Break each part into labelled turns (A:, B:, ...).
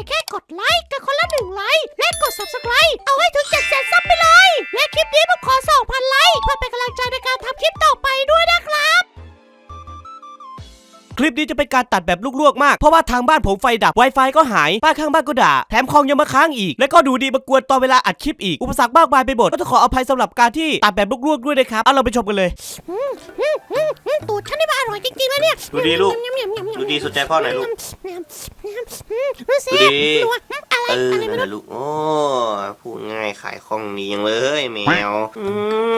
A: ยงแค่กดไลค์กันคนละหนึ่งไลค์และกด subscribe เอาให้ถึง7จ็ดแสนซับไปเลย และคลิปนี้ผมขอ2,000ไลค์เพื่อเป็นกำลังใจในการทำคลิปต่อไปด้วยนะ ครับ
B: คลิปนี้จะเป็นการตัดแบบลวกๆมาก เพราะว่าทางบ้านผมไฟดับ Wi-Fi ก็หาย ป้าข้างบ้านก็ด่า แถมคอมยังมาค้างอีก แล้วก็ดูดีมากวนตอนเวลาอัดคลิปอีก อุปสรรคมากมายไปหมด ก็ต้องขออภัยสำหรับการที่ตัดแบบลวกๆด้วยนะครับ เอาเราไปชมกันเลย
A: อืมอืมอืมอืมตูดฉันนี่มันอร่อยจริงๆแล้วเนี่ย
B: ดูดีลูก
A: ยำยำยำยำ
B: ดูดีสนใจพ่อหน่อยลูก
A: ยำยำยำอืมดูสิ
B: ดูดี
A: ดูว่าอะไร
B: เออ
A: อะไรไม่
B: นั่นแห
A: รู้
B: ละลูก โอ้ พูดง่ายขายคล่องดีจังเลยแมว อื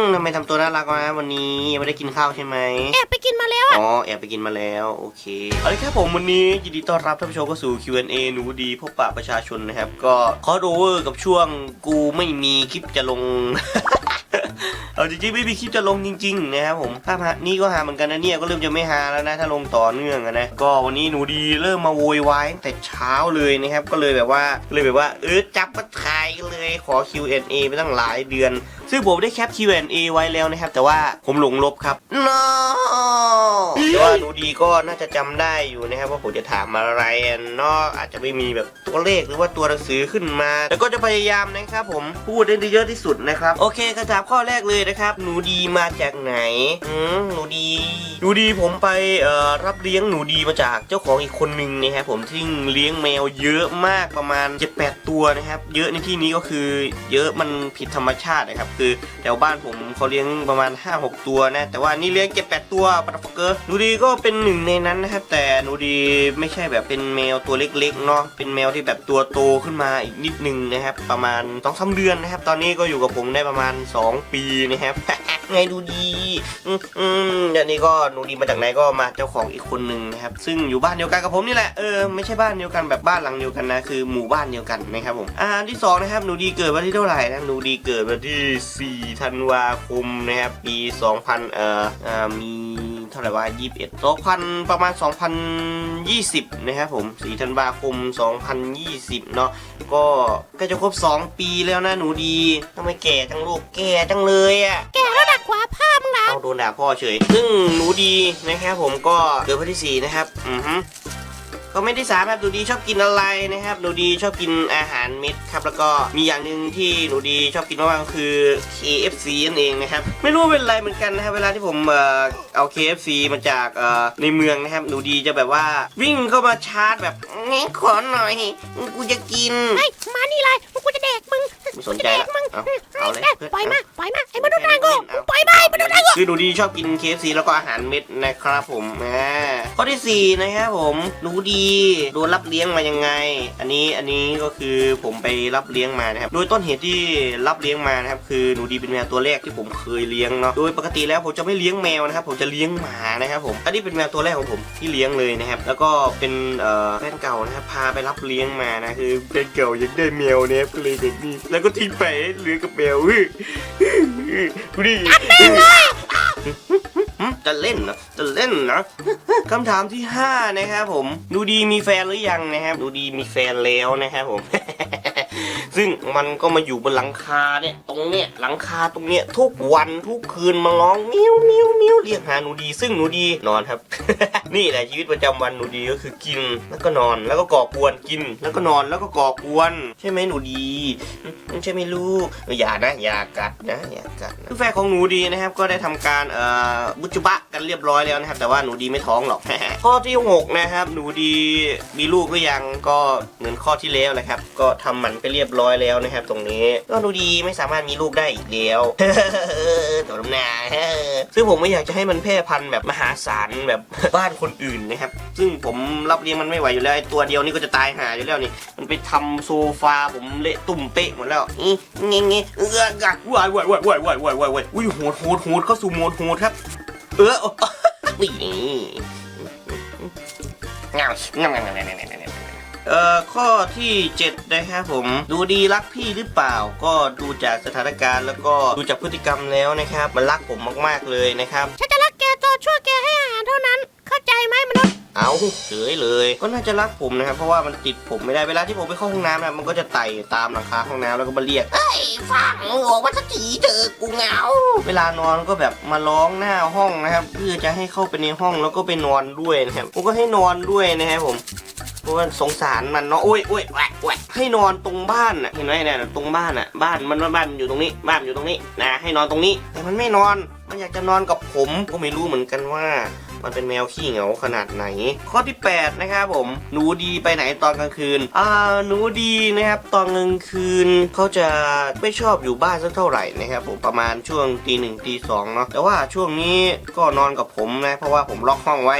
B: มทำไมทำตัวน่ารักวะวันนี้ยังไม่ได้กินข้าวใช่ไหม
A: แอบไปกินมาแล้วอะ
B: อ๋อ แอบไปกินมาแล้ว โอเคเอาละครับผมวันนี้ยินดีต้อนรับท่านผู้ชมเข้าสู่ Q&A หนูดีพบปะประชาชนนะครับ ก็คอร์โอเวอร์กับช่วงกูไม่มีคลิปจะลง เอาจริงๆไม่มีคลิปจะลงจริงๆนะครับผมภาพะนี่ก็หาเหมือนกันนะเนี่ยก็เริ่มจะไม่หาแล้วนะถ้าลงต่อเนื่องนะก็วันนี้หนูดีเริ่มมาโวยวายตั้งแต่เช้าเลยนะครับก็เลยแบบว่าเลยแบบว่าเออจับมาถ่ายเลยขอ Q&A ไปตั้งหลายเดือน ซึ่งผมได้แคป Q&A ไว้แล้วนะครับ แต่ว่าผมหลงลบครับ no แต่ว่าหนูดีก็น่าจะจำได้อยู่นะครับว่าผมจะถามอะไรเนาะอาจจะไม่มีแบบตัวเลขหรือว่าตัวหนังสือขึ้นมา แต่ก็จะพยายามนะครับผมพูดได้เยอะที่สุดนะครับโอเคคำถามข้อแรกเลยนะครับ หนูดีมาจากไหนอืมหนูดี หนูดีผมไปเอ่อรับเลี้ยงหนูดีมาจากเจ้าของอีกคนหนึ่งนะครับผมที่เลี้ยงแมวเยอะมากประมาณ 7-8 ตัวนะครับ เยอะในที่นี้ก็คือเยอะมันผิดธรรมชาตินะครับ คือแถวบ้านผมเขาเลี้ยงประมาณ 5-6 ตัวนะ แต่ว่านี่เลี้ยง 7-8 ตัวปัตฟเกอร์หนูดีก็เป็นหนึ่งในนั้นนะครับ แต่หนูดีไม่ใช่แบบเป็นแมวตัวเล็กๆเนาะเป็นแมวที่แบบตัวโตขึ้นมาอีกนิดนึงนะครับ ประมาณ2อสเดือนนะครับ ตอนนี้ก็อยู่กับผมได้ประมาณ 2 ปีนะครับไงดูดีอืมอืมเดี๋ยวนี้ก็หนูดีมาจากไหนก็มาเจ้าของอีกคนหนึ่งนะครับ ซึ่งอยู่บ้านเดียวกันกับผมนี่แหละ เออไม่ใช่บ้านเดียวกันแบบบ้านหลังเดียวกันนะ คือหมู่บ้านเดียวกันนะครับผมอ่าอันที่สองนะครับหนูดีเกิดวันที่เท่าไหร่นะหนูดีเกิดวันที่4ธันวาคมนะครับปี 2000เอ่ออ่ามี เท่าไหร่วะ21 2000ประมาณ2020นะครับผม4ธันวาคม2020เนาะก็ใกล้จะครบ2ปีแล้วนะหนูดีทำไมแก่จังลูกแก่จังเลยอะ
A: แกแล้วดักขวาภาพมึงนะ
B: เอาโดนด่าพ่อเฉย ซึ่งหนูดีนะครับผมก็เกิดวันที่4นะครับ อือฮึ ก็ไม่ได้สามครับหนูดีชอบกินอะไรนะครับหนูดีชอบกินอาหารเม็ดครับแล้วก็มีอย่างหนึ่งที่หนูดีชอบกินมากๆก็คือ KFC นั่นเองนะครับไม่รู้เป็นอะไรเหมือนกันนะครับเวลาที่ผมเอ่อเอา KFC มาจากเอ่อในเมืองนะครับหนูดีจะแบบว่าวิ่งเข้ามาชาร์จแบบงี้ขอหน่อยกูจะกิน
A: เฮ้ยมานี่เลย แดกมึง
B: ไม่สนใจละ
A: มึง
B: เอาเอาเลย
A: ปล่อยมาปล่อยมาไอ้มนุษย์นางโง่ปล่อยมาไอ้มนุษย์นางโง่
B: คือหนูดีชอบกิน KFC แล้วก็อาหารเม็ดนะครับผมอ่าข้อที่4นะครับผมหนูดีโดนรับเลี้ยงมายังไง อันนี้อันนี้ก็คือผมไปรับเลี้ยงมานะครับโดยต้นเหตุที่รับเลี้ยงมานะครับคือหนูดีเป็นแมวตัวแรกที่ผมเคยเลี้ยงเนาะโดยปกติแล้วผมจะไม่เลี้ยงแมวนะครับผมจะเลี้ยงหมานะครับผมอันนี้เป็นแมวตัวแรกของผมที่เลี้ยงเลยนะครับแล้วก็เป็นเอ่อแฟนเก่านะครับพาไปรับเลี้ยงมานะคือแฟนเก่ายังได้แมวเนี่ยก็เลยแบบนี้แล้วก็ทิ้งไปให้เหลือกับแมวอื้อดูดิจะเล่นนะจะเล่นนะคำถามที่ 5 นะครับผม ดูดีมีแฟนหรือยังนะครับ ดูดีมีแฟนแล้วนะครับผม ซึ่งมันก็มาอยู่บนหลังคาเนี่ยตรงเนี้ยหลังคาตรงเนี้ยทุกวันทุกคืนมาร้องมิวมิวมิวเรียกหาหนูดี ซึ่งหนูดีนอนครับ นี่แหละชีวิตประจำวันหนูดีก็คือกินแล้วก็นอนแล้วก็ก่อกวนกิน แล้วก็นอนแล้วก็ก่อกวน ใช่ไหมหนูดีใช่ไหมลูกอย่านะอย่ากัดนะอย่ากัดนะแฟนของหนูดีนะครับ ก็ได้ทำการเอ่อบุจุบะกันเรียบร้อยแล้วนะครับ แต่ว่าหนูดีไม่ท้องหรอกข้อที่หกนะครับหนูดีมีลูกหรือยังก็เหมือนข้อที่แล้วแหละครับ ก็ทำหมันไปเรียบร้อยร้อยแล้วนะครับ ตรงนี้ก็หนูดีไม่สามารถมีลูกได้อีกแล้วตัวน้ำหนาซึ่งผมไม่อยากจะให้มันแพร่พันธุ์แบบมหาศาลแบบบ้านคนอื่นนะครับ ซึ่งผมรับเลี้ยงมันไม่ไหวอยู่แล้วไอตัวเดียวนี่ก็จะตายหาอยู่แล้วนี่ มันไปทำโซฟาผมเละตุ่มเป๊ะหมดแล้วอีเงี้ยเงี้ยเออกักวายวายวายวายวายวายวายวายอุ้ยโหดโหดโหดเข้าสู่โหมดโหดครับ เออนี่เงาเงาเงาเงาเงา เงาเงาเงาเอ่อข้อที่7นะครับผม ดูดีรักพี่หรือเปล่า ก็ดูจากสถานการณ์แล้วก็ดูจากพฤติกรรมแล้วนะครับ มันรักผมมากๆเลยนะครับ
A: ฉันจะรักแกตอนช่วยแกให้อาหารเท่านั้น เข้าใจไหมมนุษย์
B: เอาเฉยเลย ก็น่าจะรักผมนะครับ เพราะว่ามันติดผมไม่ได้เวลาที่ผมไปเข้าห้องน้ำนะมันก็จะไต่ตามหลังคาห้องน้ำแล้วก็มาเรียก
A: ไอ้ฟังออกมาสักทีเถอะกูเหงา
B: เวลานอนก็แบบมาร้องหน้าห้องนะครับ เพื่อจะให้เข้าไปในห้องแล้วก็ไปนอนด้วยนะครับผมก็ให้นอนด้วยนะครับผม เพราะว่าสงสารมันเนาะโอ้ยโอ้ยแหวะแหวะให้นอนตรงบ้านน่ะเห็นไหมเนี่ยตรงบ้านอะบ้านมันบ้านมันอยู่ตรงนี้บ้านมันอยู่ตรงนี้นะให้นอนตรงนี้ แต่มันไม่นอนมันอยากจะนอนกับผมก็ไม่รู้เหมือนกันว่า มันเป็นแมวขี้เหงาขนาดไหน ข้อที่ 8 นะครับผม หนูดีไปไหนตอนกลางคืน อ่า หนูดีนะครับ ตอนกลางคืนเขาจะไม่ชอบอยู่บ้านสักเท่าไหร่นะครับผมประมาณช่วงตีหนึ่งตีสองเนาะ แต่ว่าช่วงนี้ก็นอนกับผมนะ เพราะว่าผมล็อกห้องไว้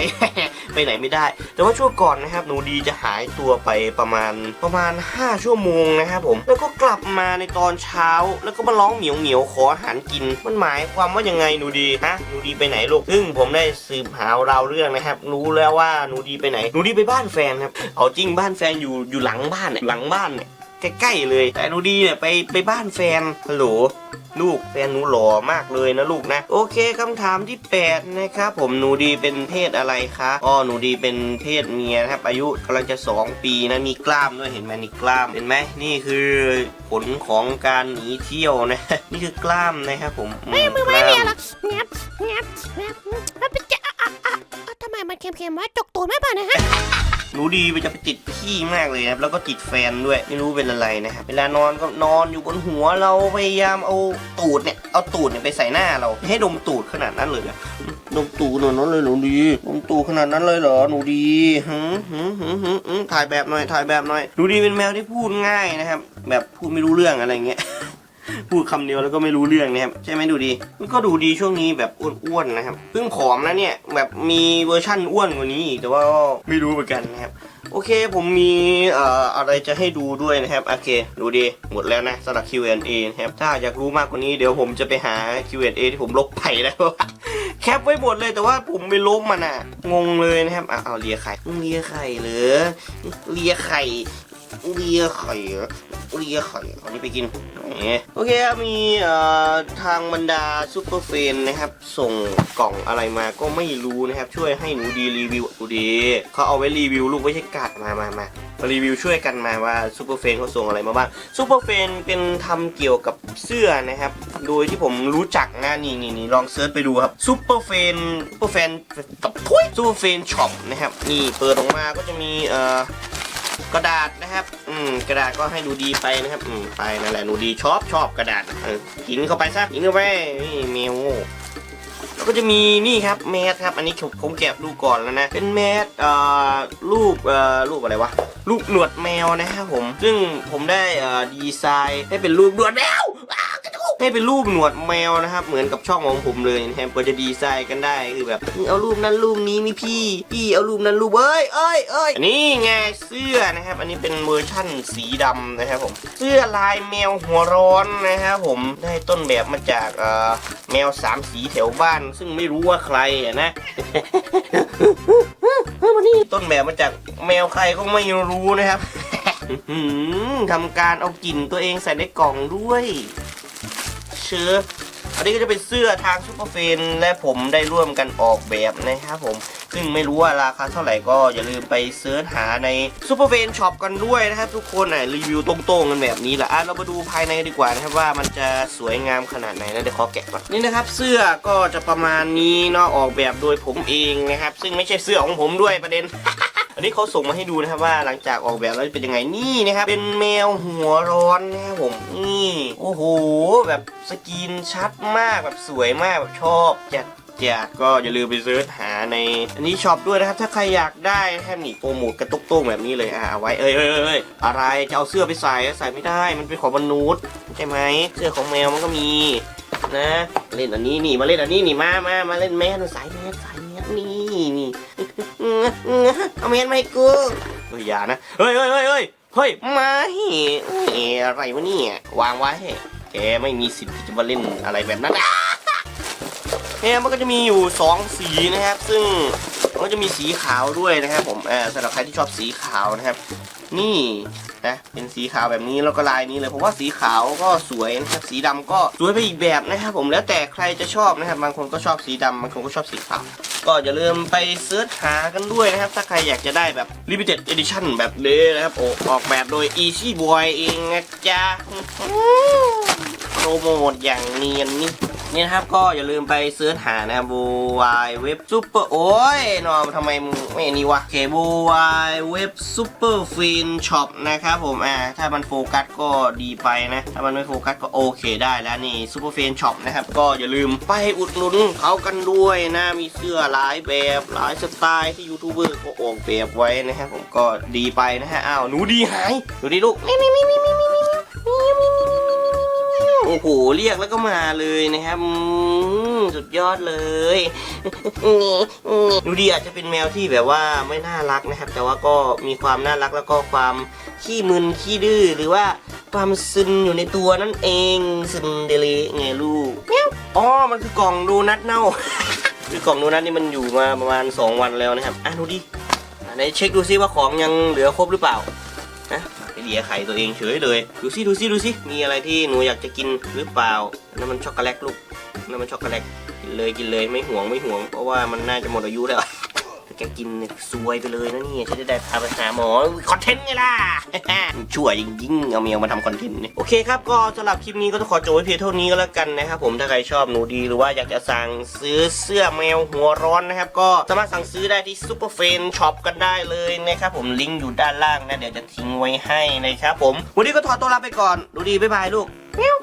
B: ไปไหนไม่ได้ แต่ว่าช่วงก่อนนะครับ หนูดีจะหายตัวไปประมาณประมาณ 5 ชั่วโมงนะครับผม แล้วก็กลับมาในตอนเช้า แล้วก็มาร้องเหมียวเหมียวขออาหารกิน มันหมายความว่ายังไงหนูดี ฮะ หนูดีไปไหนลูก ซึ่งผมได้สืบหาเราวเรื่องนะครับ รู้แล้วว่าหนูดีไปไหนหนูดีไปบ้านแฟนครับเอาจริงบ้านแฟนอยู่อยู่หลังบ้านเนี่ยหลังบ้านเนี่ยใกล้ๆเลย แต่หนูดีเนี่ยไปไปบ้านแฟนฮัลโหลลูกแฟนหนูหล่อมากเลยนะลูกนะ โอเคคำถามที่ 8 นะครับผมหนูดีเป็นเพศอะไรคะอ๋อหนูดีเป็นเพศเมียนะครับ อายุกำลังจะ 2 ปีนะมีกล้ามด้วยเห็นไหมนี่กล้ามเห็นไหมนี่คือผลของการหนีเที่ยวนะ นี่คือกล้ามนะครับผมอื
A: ไม่มือไม่
B: ก
A: เมี
B: ล้าย
A: หรอกแงบแงบแงบแล้วเป็นจ มมันเค็มๆวะจกตูดไม่ป่ะนะฮะ
B: หนูดีมันจะไปติดขี้มากเลยนะครับแล้วก็ติดแฟนด้วยไม่รู้เป็นอะไรนะครับเวลานอนก็นอนอยู่บนหัวเราพยายามเอาตูดเนี่ยเอาตูดเนี่ยไปใส่หน้าเราไม่ให้ดมตูดขนาดนั้นเลยอะดมตูดขนาดนั้นเลยหนูดีดมตูดขนาดนั้นเลยเหรอหนูดีหืมหืมหืมหืมหืมถ่ายแบบหน่อยถ่ายแบบหน่อยหนูดีเป็นแมวที่พูดง่ายนะครับแบบพูดไม่รู้เรื่องอะไรเงี้ย พูดคำเดียวแล้วก็ไม่รู้เรื่องนะครับใช่ไหมดูดี มันก็ดูดีช่วงนี้แบบอ้วนๆนะครับเพิ่งผอมนะเนี่ยแบบมีเวอร์ชั่นอ้วนกว่านี้อีกแต่ว่าไม่รู้เหมือนกันนะครับโอเคผมมีเอ่ออะไรจะให้ดูด้วยนะครับโอเค ดูดีหมดแล้วนะสำหรับ Q&A นะครับถ้าอยากรู้มากกว่านี้เดี๋ยวผมจะไปหา Q&A ที่ผมลบไปแล้วแคปไว้หมดเลยแต่ว่าผมไม่ลบมันอะ งงเลยนะครับอะเอาเลียไข่เลียไข่เหรอเลียไข่เลียไข่ เหรอเลียไข่เอานี้ไปกินโอเคครับมีทางบรรดาซูเปอร์เฟนนะครับ ส่งกล่องอะไรมาก็ไม่รู้นะครับ ช่วยให้หนูดีรีวิวดูดีเขาเอาไว้รีวิวลูกไม่ใช่กัดมามามามารีวิวช่วยกันมาว่าซูเปอร์เฟนเขาส่งอะไรมาบ้างซูเปอร์เฟนเป็นทำเกี่ยวกับเสื้อนะครับ โดยที่ผมรู้จักนะนี่นี่นี่ลองเซิร์ชไปดูครับซูเปอร์เฟนซูเปอร์เฟนตับทุยซูเปอร์เฟนช็อปนะครับนี่เปิดออกมาก็จะมีเอ่อ กระดาษนะครับ อืม กระดาษก็ให้ดูดีไปนะครับ อืม ไปนั่นแหละหนูดีชอบชอบกระดาษเออกินเข้าไปซะกินเข้าไปนี่แมวแล้วก็จะมีนี่ครับแมสครับ อันนี้ผมแกะดูก่อนแล้วนะ เป็นแมสเอ่อรูปเอ่อรูปอะไรวะ รูปหนวดแมวนะครับผม ซึ่งผมได้เอ่อดีไซน์ให้เป็นรูปหนวดแมว ให้เป็นรูปหนวดแมวนะครับ เหมือนกับช่องของผมเลยนะครับก็จะดีไซน์กันได้คือแบบเอารูปนั้นรูปนี้มีพี่ พี่เอารูปนั้นรูปเอ้ยเอ้ยเอ้ยนี่ไงเสื้อนะครับ อันนี้เป็นเวอร์ชั่นสีดำนะครับผม เสื้อลายแมวหัวร้อนนะครับผมได้ต้นแบบมาจากเอ่อแมวสามสีแถวบ้าน ซึ่งไม่รู้ว่าใครอะนะต้นแบบมาจากแมวใครก็ไม่รู้นะครับอื้อหือทำการเอากลิ่นตัวเองใส่ในกล่องด้วยเชื้ออันนี้ก็จะเป็นเสื้อทางซูเปอร์เฟนและผมได้ร่วมกันออกแบบนะครับผม ซึ่งไม่รู้ว่าราคาเท่าไหร่ก็อย่าลืมไปเสิร์ชหาในซูเปอร์เฟนช็อปกันด้วยนะครับทุกคนอะรีวิวตรงๆกันแบบนี้แหละอะเรามาดูภายในดีกว่านะครับว่ามันจะสวยงามขนาดไหนนะเดี๋ยวขอแกะก่อนนี่นะครับ เสื้อก็จะประมาณนี้เนาะออกแบบโดยผมเองนะครับ ซึ่งไม่ใช่เสื้อของผมด้วยประเด็น อันนี้เขาส่งมาให้ดูนะครับว่าหลังจากออกแบบแล้วเป็นยังไงนี่นะครับ เป็นแมวหัวร้อนนะครับผมนี่โอ้โห แบบสกรีนชัดมากแบบสวยมากแบบชอบจัดจัดก็อย่าลืมไปเสิร์ชหาใน อันนี้ช็อปด้วยนะครับ ถ้าใครอยากได้แค่นี่โปรโมทกระตุกโต้งแบบนี้เลยอะเอาไว้เอ้ยเอ้ยเอ้ยเอ้ยอะไรจะเอาเสื้อไปใส่ใส่ไม่ได้มันเป็นของมนุษย์ใช่ไหมเสื้อของแมวมันก็มีนะเล่นอันนี้นี่มาเล่นอันนี้นี่มามามาเล่นแมสสายแมสสายแมสนี่นี่ เอาเมนมาให้กูเฮ้ยอย่านะ เฮ้ยเฮ้ยเฮ้ยเฮ้ยเฮ้ยไม่เอ้ยอะไรวะเนี่ยวางไว้ แกไม่มีสิทธิ์ที่จะมาเล่นอะไรแบบนั้นอะเนี่ยมันก็จะมีอยู่สองสีนะครับ ซึ่งมันก็จะมีสีขาวด้วยนะครับ ผมเออสำหรับใครที่ชอบสีขาวนะครับ นี่นะเป็นสีขาวแบบนี้แล้วก็ลายนี้เลยผมว่าสีขาวก็สวยนะครับสีดำก็สวยไปอีกแบบนะครับผมแล้วแต่ใครจะชอบนะครับบางคนก็ชอบสีดำบางคนก็ชอบสีขาวก็อย่าลืมไปเสิร์ชหากันด้วยนะครับ ถ้าใครอยากจะได้แบบ limited edition แบบนี้นะครับอออกแบบโดย Easy Boy เองนะจ๊ะโปรโมทอย่างเนียนนี่ นี่นะครับก็อย่าลืมไปซื้อหานะรับบูวายเว็บซูเปอร์โอ้ยนอมทำไมไม่นี่วะเคบูวายเว็บซูเปอร์ฟินช็อปนะครับผมอ่าถ้ามันโฟกัสก็ดีไปนะ ถ้ามันไม่โฟกัสก็โอเคได้แล้วนี่ซูเปอร์ฟินช็อปนะครับก็อย่าลืมไปอุดหนุนเขากันด้วยนะมีเสื้อหลายแบบหลายสไตล์ที่ยูทูบเบอร์ก็ออกแบบไว้นะฮะผมก็ดีไปนะฮะอ้าวหนูดีหายหนูดีลูก
A: นี่นี่นี่
B: นี่ อ้โหเรียกแล้วก็มาเลยนะครับสุดยอดเลยดูดีอาจจะเป็นแมวที่แบบว่าไม่น่ารักนะครับ แต่ว่าก็มีความน่ารักแล้วก็ความขี้มึนขี้ดื้อหรือว่าความซึนอยู่ในตัวนั่นเองซึนเดเลไงลูกอ๋อมันคือกล่องโดูนัทเน่าคือกล่องโดูนัทนี่มันอยู่มาประมาณ 2 วันแล้วนะครับอะดูดิอะไหนเช็คดูซิว่าของยังเหลือครบหรือเปล่า เลียไข่ตัวเองเฉยเลย ดูสิดูสิดูสิมีอะไรที่หนูอยากจะกินหรือเปล่านั่นมันช็อกโกแลตลูกนั่นมันช็อกโกแลตกินเลยกินเลยไม่ห่วงไม่ห่วง เพราะว่ามันน่าจะหมดอายุแล้ว แกกินซวยไปเลยนะนี่ฉันจะได้พาไปหาหมอคอนเทนต์ไงล่ะ ชั่วจริงๆเอาเมียมาทำคอนเทนต์เนี่ยโอเคครับ ก็สำหรับคลิปนี้ก็ต้องขอจบไว้เพียงเท่านี้ก็แล้วกันนะครับผมถ้าใครชอบหนูดีหรือว่าอยากจะสั่งซื้อเสื้อแมวหัวร้อนนะครับ ก็สามารถสั่งซื้อได้ที่ซูเปอร์เฟนช็อปกันได้เลยนะครับผมลิงก์อยู่ด้านล่างนะเดี๋ยวจะทิ้งไว้ให้นะครับผมวันนี้ก็ขอตัวลาไปก่อนดูดีบ๊ายบายลูก
A: เมียว